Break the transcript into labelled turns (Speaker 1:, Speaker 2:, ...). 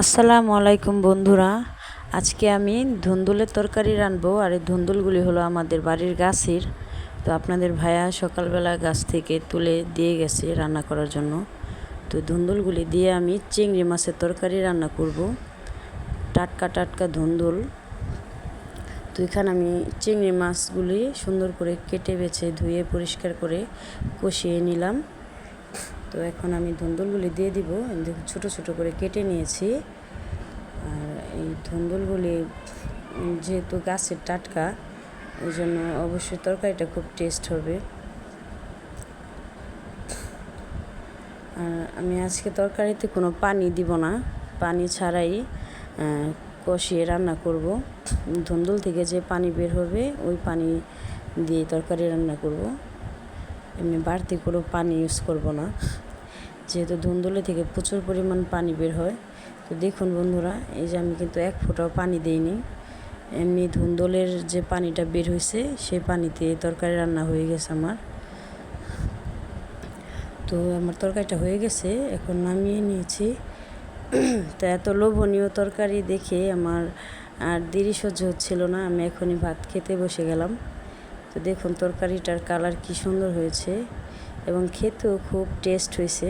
Speaker 1: আসসালামু আলাইকুম বন্ধুরা। আজকে আমি ধুন্দুলের তরকারি রানবো আর এই ধুন্দুলগুলি হলো আমাদের বাড়ির গাছের। তো আপনাদের ভাইয়া সকালবেলা গাছ থেকে তুলে দিয়ে গেছে রান্না করার জন্য। তো ধুন্দুলগুলি দিয়ে আমি চিংড়ি মাছের তরকারি রান্না করব। টাটকা টাটকা ধুন্দুল। তো এখানে আমি চিংড়ি মাছগুলি সুন্দর করে কেটে বেছে ধুয়ে পরিষ্কার করে কষিয়ে নিলাম। তো এখন আমি ধুন্দুলগুলি দিয়ে দিব। দেখুন, ছোটো ছোটো করে কেটে নিয়েছি। আর এই ধুন্দুলগুলি যেহেতু গাছের টাটকা, ওই জন্য অবশ্যই তরকারিটা খুব টেস্ট হবে। আর আমি আজকে তরকারিতে কোনো পানি দিব না। পানি ছাড়াই কষিয়ে রান্না করব। ধুন্দুল থেকে যে পানি বের হবে, ওই পানি দিয়ে তরকারি রান্না করব। এমনি বাড়তি কোনো পানি ইউজ করব না। যেহেতু ধুন্দুলি থেকে প্রচুর পরিমাণ পানি বের হয়, তো দেখুন বন্ধুরা, এই যে আমি কিন্তু এক ফোঁটাও পানি দিইনি। এমনি ধুন্দলের যে পানিটা বের হয়েছে সেই পানিতে তরকারি রান্না হয়ে গেছে আমার। তো আমার তরকারিটা হয়ে গেছে, এখন নামিয়ে নিয়েছি। তো এত লোভনীয় তরকারি দেখে আমার আর দেরি সহ্য হচ্ছিল না, আমি এখনই ভাত খেতে বসে গেলাম। তো দেখুন তরকারিটার কালার কি সুন্দর হয়েছে এবং খেতেও খুব টেস্ট হয়েছে।